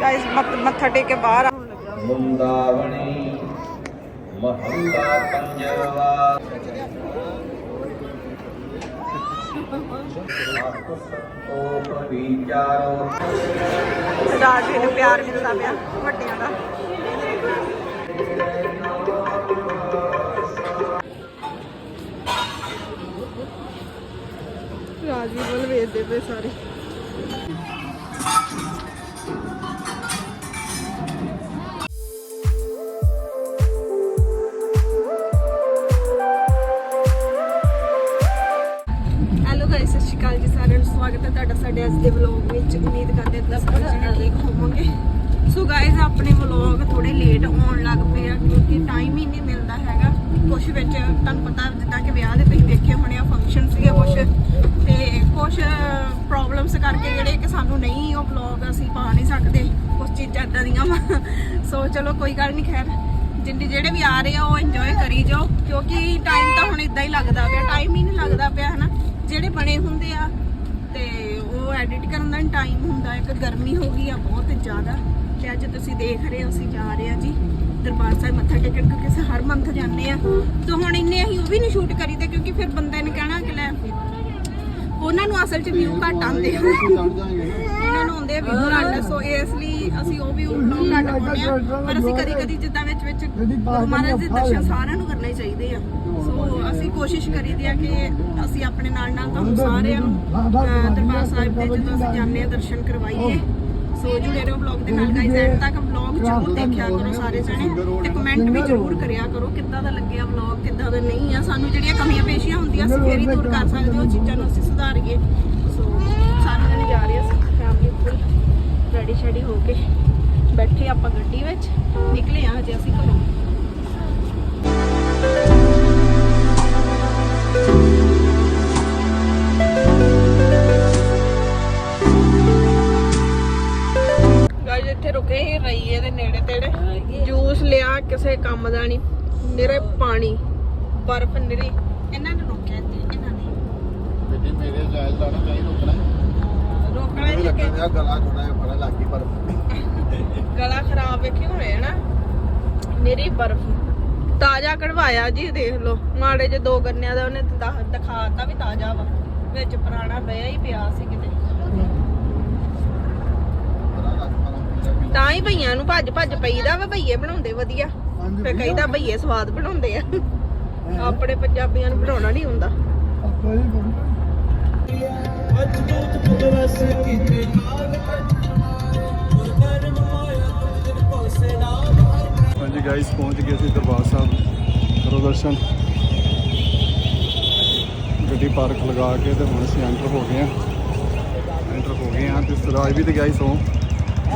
Guys ਮੱਥਾ ਟੇਕ ਕੇ ਬਾਹਰ ਆ। ਮੁੰਦਾਵਣੀ ਮਹੰਗਾ ਪੰਜਵਾ। ਉਹ ਵਿਚਾਰੋ ਰਾਜਵੀਰ ਨੂੰ ਪਿਆਰ ਮਿਲਦਾ ਪਿਆ ਵੱਡਿਆਂ ਦਾ। ਰਾਜਵੀਰ ਵੱਲ ਵੇਖਦੇ ਪਏ ਸਾਰੇ। ਸਵਾਗਤ ਹੈ ਤੁਹਾਡਾ ਸਾਡੇ ਅੱਜ ਦੇ ਵਲੌਗ ਵਿੱਚ। ਉਮੀਦ ਕਰਦੇ ਹਾਂ ਤੁਸੀਂ ਜਣੇ ਠੀਕ ਹੋਵੋਗੇ। ਸੋ ਗਾਇਸ ਆਪਣੇ ਵਲੌਗ ਥੋੜੇ ਲੇਟ ਆਉਣ ਲੱਗ ਪਏ ਆ ਕਿਉਂਕਿ ਟਾਈਮ ਹੀ ਨਹੀਂ ਮਿਲਦਾ ਹੈਗਾ। ਕੁਝ ਵਿੱਚ ਤੁਹਾਨੂੰ ਪਤਾ ਜਿੱਦਾਂ ਕਿ ਵਿਆਹ ਦੇ ਤੁਸੀਂ ਦੇਖੇ ਹੋਣੇ ਆ ਫੰਕਸ਼ਨ ਸੀਗੇ ਕੁਝ ਤੇ ਕੁਝ ਪ੍ਰੋਬਲਮਸ ਕਰਕੇ ਜਿਹੜੇ ਕਿ ਸਾਨੂੰ ਨਹੀਂ ਉਹ ਵਲੌਗ ਅਸੀਂ ਪਾ ਨਹੀਂ ਸਕਦੇ ਕੁਝ ਚੀਜ਼ਾਂ ਇਦਾਂ ਦੀਆਂ ਵਾ। ਸੋ ਚਲੋ ਕੋਈ ਗੱਲ ਨਹੀਂ, ਖੈਰ। ਜਿੰਨੇ ਜਿਹੜੇ ਵੀ ਆ ਰਹੇ ਆ, ਉਹ ਇੰਜੋਏ ਕਰੀ ਜਾਓ। ਕਿਉਂਕਿ ਟਾਈਮ ਤਾਂ ਹੁਣ ਇਦਾਂ ਹੀ ਲੱਗਦਾ ਪਿਆ ਟਾਈਮ ਹੀ ਨਹੀਂ ਲੱਗਦਾ ਪਿਆ, ਹਨਾ। ਜਿਹੜੇ ਬਣੇ ਹੁੰਦੇ ਆ ਐਡਿਟ ਕਰਨ ਦਾ ਟਾਈਮ ਹੁੰਦਾ ਇੱਕ ਗਰਮੀ ਹੋ ਗਈ ਆ ਬਹੁਤ ਜ਼ਿਆਦਾ ਤੇ ਅੱਜ ਤੁਸੀਂ ਦੇਖ ਰਹੇ ਹੋ ਅਸੀਂ ਜਾ ਰਹੇ ਆ ਜੀ ਦਰਬਾਰ ਸਾਹਿਬ ਮੱਥਾ ਟੇਕਣ ਕਿਉਂਕਿ ਅਸੀਂ ਹਰ ਮੰਥ ਜਾਂਦੇ ਆ ਤੇ ਹੁਣ ਇੰਨੇ ਅਸੀਂ ਉਹ ਵੀ ਨਹੀਂ ਸ਼ੂਟ ਕਰੀਦੇ ਕਿਉਂਕਿ ਫਿਰ ਬੰਦੇ ਨੇ ਕਹਿਣਾ ਕਿ ਲੈ ਉਹਨਾਂ ਨੂੰ ਅਸਲ 'ਚ ਵਿਊ ਘੱਟ ਆਉਂਦੇ ਆ। ਇਹਨਾਂ ਨੂੰ ਆਉਂਦੇ ਆ ਵਿਊ ਘੱਟ ਸੋ ਇਸ ਲਈ ਅਸੀਂ ਉਹ ਵੀ ਵਲੌਗ ਘੱਟ ਪਾਉਂਦੇ ਆ। ਪਰ ਅਸੀਂ ਕਦੀ ਕਦੀ ਜਿੱਦਾਂ ਵਿੱਚ ਵਿੱਚ ਗੁਰੂ ਮਹਾਰਾਜ ਦੇ ਦਰਸ਼ਨ ਸਾਰਿਆਂ ਨੂੰ ਕਰਨੇ ਚਾਹੀਦੇ ਆ। ਸੋ ਅਸੀਂ ਕੋਸ਼ਿਸ਼ ਕਰੀਦੀ ਆ ਕਿ ਅਸੀਂ ਆਪਣੇ ਨਾਲ ਨਾਲ ਤੁਹਾਨੂੰ ਸਾਰਿਆਂ ਨੂੰ ਦਰਬਾਰ ਸਾਹਿਬ ਦੇ ਜਦੋਂ ਅਸੀਂ ਜਾਂਦੇ ਆ ਦਰਸ਼ਨ ਕਰਵਾਈਏ। ਸੋ ਜੁੜੇ ਰਹੋ ਵਲੌਗ ਦੇ ਨਾਲ ਗਾਈਜ਼ ਐਂਡ ਤੱਕ ਵਲੌਗ ਜ਼ਰੂਰ ਦੇਖਿਆ ਕਰੋ ਸਾਰੇ ਜਣੇ ਤੇ ਕਮੈਂਟ ਵੀ ਜ਼ਰੂਰ ਕਰਿਆ ਕਰੋ ਕਿੱਦਾਂ ਦਾ ਲੱਗਿਆ ਵਲੌਗ ਕਿੱਦਾਂ ਦਾ ਨਹੀਂ ਆ। ਸਾਨੂੰ ਜਿਹੜੀਆਂ ਕਮੀਆਂ ਪੇਸ਼ੀਆਂ ਹੁੰਦੀਆਂ ਅਸੀਂ ਫੇਰ ਹੀ ਦੂਰ ਕਰ ਸਕਦੇ ਉਹ ਚੀਜ਼ਾਂ ਨੂੰ ਅਸੀਂ ਸੁਧਾਰੀਏ। ਸੋ ਸਾਰੇ ਜਣੇ ਜਾ ਰਹੇ ਅਸੀਂ। ਫੁੱਲ ਰੈਡੀ ਸ਼ੈਡੀ ਹੋ ਕੇ ਬੈਠੇ ਆਪਾਂ ਗੱਡੀ ਵਿੱਚ ਨਿਕਲੇ ਆ ਹਜੇ ਅਸੀਂ ਘਰੋਂ। ਗਾਇਸ ਇੱਥੇ ਰੁਕੇ ਹੀ ਰਈਏ ਦੇ ਨੇੜੇ ਤੇੜੇ। ਜੂਸ ਲਿਆ ਕਿਸੇ ਕੰਮ ਦਾ ਨਹੀਂ। ਨਿਰੇ ਪਾਣੀ ਬਰਫ਼ ਨਿਰੀ। ਇਹਨਾਂ ਨੇ ਰੋਕਿਆ ਇੱਥੇ ਇਹਨਾਂ ਨੇ। ਬੇਟੇ ਮੇਰੇ ਜਾਇਜ਼ ਦਾ ਨਾ ਕਹੀਂ ਰੁਕਣਾ। ਰੋਕਣਾ ਹੀ ਲੱਗਦਾ ਲੱਗੇ ਮੇਰਾ ਗਲਾ ਥੋੜਾ ਜਿਹਾ ਬੜਾ ਲੱਗੀ ਪਰ ਗਲਾ ਖਰਾਬ ਵੇਖੀ ਹੋਣੇ ਹੈ ਨਾ। ਨਿਰੀ ਬਰਫ਼ ਤਾਜ਼ਾ ਕਢਵਾਇਆ ਜੀ ਦੇਖ ਲਓ। ਮਾੜੇ ਜੇ ਦੋ ਗੰਨਿਆਂ ਦਾ ਉਹਨੇ ਦਿਖਾ- ਦਿਖਾਤਾ ਵੀ ਤਾਜ਼ਾ ਵਾ। ਵਿੱਚ ਪੁਰਾਣਾ ਪਿਆ ਹੀ ਪਿਆ ਸੀ ਕਿਤੇ। ਬੜਾ ਲੱਗ ਪਾ ਤਾਂ ਹੀ ਭਈਆਂ ਨੂੰ ਭੱਜ ਭੱਜ ਪਈਦਾ ਵਾ ਭਈਏ ਬਣਾਉਂਦੇ ਵਧੀਆ। ਫਿਰ ਕਹਿੰਦਾ ਭਈਏ ਸਵਾਦ ਬਣਾਉਂਦੇ ਆ। ਆਪਣੇ ਪੰਜਾਬੀਆਂ ਨੂੰ ਬਣਾਉਣਾ ਨਹੀਂ ਹੁੰਦਾ। ਹਾਂਜੀ ਗਾਇਸ ਪਹੁੰਚ ਗਏ ਸੀ ਦਰਬਾਰ ਸਾਹਿਬ। ਕਰੋ ਦਰਸ਼ਨ। ਗੱਡੀ ਪਾਰਕ ਲਗਾ ਕੇ ਤੇ ਹੁਣ ਅਸੀਂ ਐਂਟਰ ਹੋ ਗਏ ਆ ਐਂਟਰ ਹੋ ਗਏ ਆ ਤੇ ਸਰਾਜ ਵੀ ਤੇ ਗਾਇਸ ਹੋ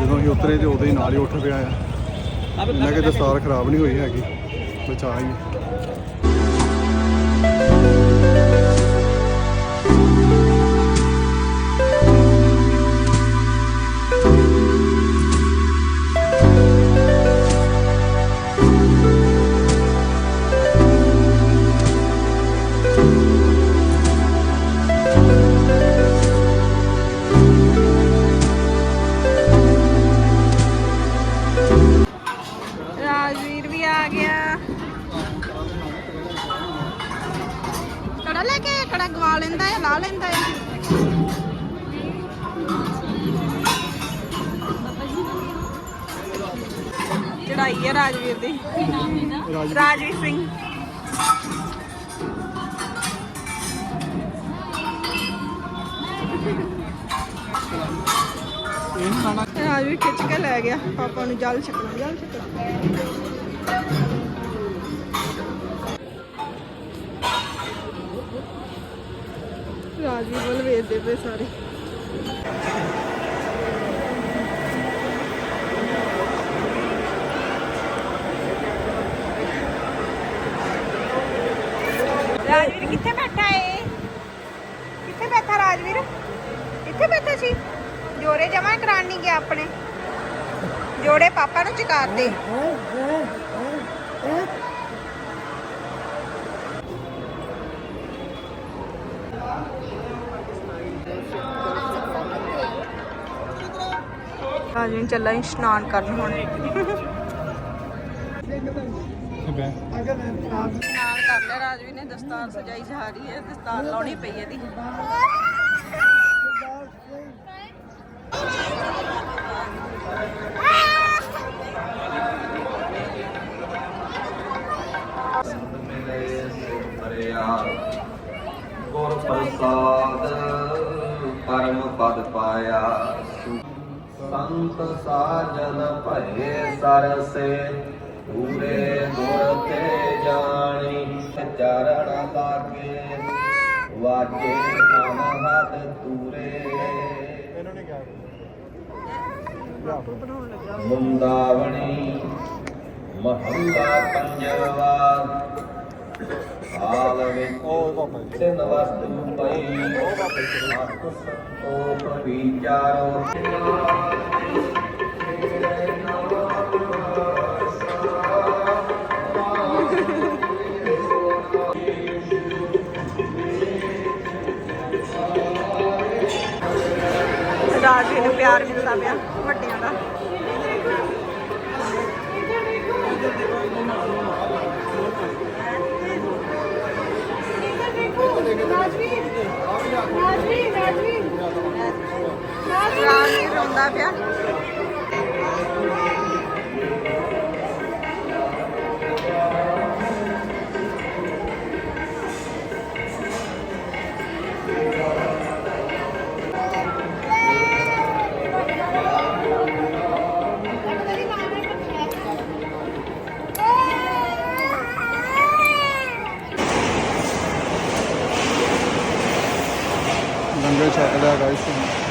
ਜਦੋਂ ਅਸੀਂ ਉਤਰੇ ਤੇ ਉਦੋਂ ਹੀ ਨਾਲ ਹੀ ਉੱਠ ਪਿਆ ਆ। ਇਹਨਾਂ ਕਿ ਦਸਤਾਰ ਖਰਾਬ ਨਹੀਂ ਹੋਈ ਹੈਗੀ। ਬਚਾ ਹੀ ਰਾਜਵੀਰ ਕੜਾ ਲੈ ਕੇ ਕੜਾ, ਗਵਾ ਲੈਂਦਾ ਹੈ ਲਾ ਲੈਂਦਾ ਹੈ ਚੜਾਈ ਹੈ ਰਾਜਵੀਰ ਦੀ। ਰਾਜਵੀਰ ਸਿੰਘ। ਰਾਜਵੀਰ ਖਿੱਚ ਕੇ ਲੈ ਗਿਆ, ਪਾਪਾ ਨੂੰ ਜਲ ਛਕਣਾ ਜਲ ਛਕਣਾ। ਰਾਜਵੀਰ ਵੱਲ ਵੇਖਦੇ ਪਏ ਸਾਰੇ। ਰਾਜਵੀਰ ਕਿੱਥੇ ਬੈਠਾ ਏ? ਕਿੱਥੇ ਬੈਠਾ ਰਾਜਵੀਰ? ਕਿੱਥੇ ਬੈਠਾ ਸੀ? ਜੋੜੇ ਜਮਾ ਕਰਾਣ ਨਹੀਂ ਗਿਆ ਆਪਣੇ। ਜੋੜੇ ਪਾਪਾ ਨੂੰ ਚਕਾਤੇ ਰਾਜਵੀਰ ਚੱਲਾ ਇਸ਼ਨਾਨ ਕਰਨ ਹੁਣ। ਇਸ਼ਨਾਨ ਕਰ ਲਿਆ ਰਾਜਵੀਰ ਨੇ ਦਸਤਾਰ ਸਜਾਈ ਜਾ ਰਹੀ ਹੈ, ਦਸਤਾਰ ਲਾਉਣੀ ਪਈ ਇਹਦੀ। ਗੁਰ ਪ੍ਰਸਾਦ, ਪਰਮ ਪਦ ਪਾਇਆ। ਸੰਤ ਸਾਜਨ ਭਏ ਸਰਸੇ ਪੂਰੇ ਗੁਰ ਤੇ ਜਾਣੀ ਚਰਨ ਲਾਗੇ, ਵਾਜੇ ਅਨਹਦ ਤੂਰੇ ਮੁੰਦਾਵਣੀ ਮਹੰਗਾ ਪੰਜਵਾ ਹਾਲ ਵਿੱਚ ਤਿੰਨ ਵਸਤੂ ਪਈ। ਹੱਥ ਸੰਤੋਖ ਵਿਚਾਰੋ ਰਾਜਵੀਰ ਨੂੰ ਪਿਆਰ ਮਿਲਦਾ ਪਿਆ ਵੱਡਿਆਂ ਦਾ। ਰਾਜਵੀਰ ਰੋਂਦਾ ਪਿਆ। 이 샤클라가 있습니다.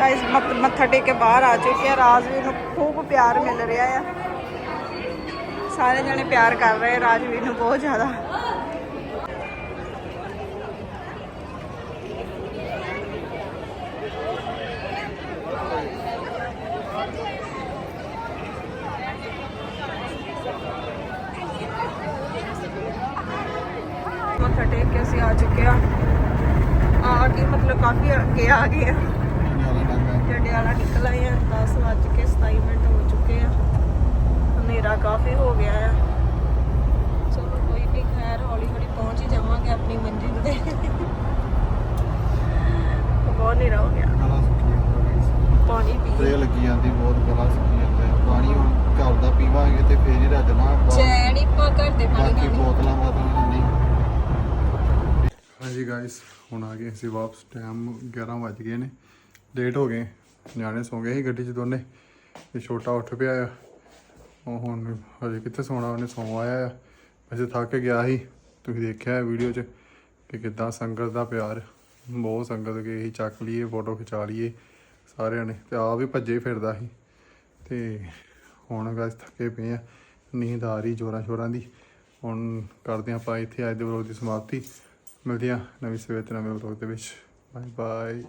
ਗਾਇਸ ਮੱਥਾ ਟੇਕ ਕੇ ਬਾਹਰ ਆ ਚੁੱਕੇ ਆ। ਰਾਜਵੀਰ ਨੂੰ ਖੂਬ ਪਿਆਰ ਮਿਲ ਰਿਹਾ ਆ। ਸਾਰੇ ਜਣੇ ਪਿਆਰ ਕਰ ਰਹੇ ਆ ਰਾਜਵੀਰ ਨੂੰ ਬਹੁਤ ਜ਼ਿਆਦਾ। ਮੱਥਾ ਟੇਕ ਕੇ ਅਸੀਂ ਆ ਚੁੱਕੇ ਆ। ਆ ਕੇ ਮਤਲਬ ਕਾਫੀ ਅੱਗੇ ਆ ਗਏ ਆ। ਜੰਡਿਆਲਾ ਨਿਕਲ ਆਏ ਆ 10 ਵੱਜ ਕੇ 27 ਮਿੰਟ ਹੋ ਚੁੱਕੇ ਆ। ਹਨੇਰਾ ਕਾਫੀ ਹੋ ਗਿਆ ਆ। ਚਲੋ ਕੋਈ ਨਹੀਂ ਖੈਰ ਹੌਲੀ ਹੌਲੀ ਪਹੁੰਚ ਹੀ ਜਾਵਾਂਗੇ ਆਪਣੀ ਮੰਜ਼ਿਲ ਤੇ। ਬਹੁਤ ਹਨੇਰਾ ਹੋ ਗਿਆ। ਪਾਣੀ ਪੀ। ਤੇ ਲੱਗੀ ਜਾਂਦੀ ਬਹੁਤ ਗਲਾ ਸੁੱਕੀ ਜਾਂਦਾ। ਪਾਣੀ ਹੁਣ ਘਰ ਦਾ ਪੀਵਾਂਗੇ ਤੇ ਫੇਰ ਹੀ ਰੱਜਣਾ ਚੈਣੀ ਪਾ ਘਰ ਦੇ ਪਾਣੀ ਬਾਕੀ ਬੋਤਲਾਂ ਬਾਤਲਾਂ ਨਹੀਂ। ਹਾਂਜੀ ਗਾਇਸ ਹੁਣ ਆ ਗਏ ਅਸੀਂ ਵਾਪਸ। ਟਾਈਮ 11 ਵੱਜ ਗਏ ਨੇ। ਲੇਟ ਹੋ ਗਏ। ਨਿਆਣੇ ਸੌਂ ਗਏ ਸੀ ਗੱਡੀ 'ਚ ਦੋਨੇ ਤੇ ਛੋਟਾ ਉੱਠ ਪਿਆ ਆ। ਉਹ ਹੁਣ ਹਜੇ ਕਿੱਥੇ ਸੌਣਾ, ਉਹਨੇ ਸੌਂ ਆਇਆ ਆ। ਵੈਸੇ ਥੱਕ ਗਿਆ ਸੀ। ਤੁਸੀਂ ਦੇਖਿਆ ਵੀਡੀਓ 'ਚ ਕਿ ਕਿੱਦਾਂ ਸੰਗਤ ਦਾ ਪਿਆਰ, ਬਹੁਤ ਸੰਗਤ ਗਈ ਸੀ, ਚੱਕ ਲਈਏ, ਫੋਟੋ ਖਿਚਾ ਲਈਏ ਸਾਰਿਆਂ ਨੇ ਤੇ ਆ ਵੀ ਭੱਜੇ ਫਿਰਦਾ ਸੀ। ਤੇ ਹੁਣ ਗਾਇਸ ਥੱਕੇ ਪਏ ਆ, ਨੀਂਦ ਆ ਰਹੀ ਜੋਰਾਂ ਸ਼ੋਰਾਂ ਦੀ। ਹੁਣ ਕਰਦੇ ਹਾਂ ਆਪਾਂ ਇੱਥੇ ਅੱਜ ਦੇ ਵਲੋਗ ਦੀ ਸਮਾਪਤੀ। ਮਿਲਦੇ ਹਾਂ ਨਵੀਂ ਸਵੇਰ ਤੇ ਨਵੇਂ ਵਲੋਗ ਦੇ ਵਿੱਚ। Bye bye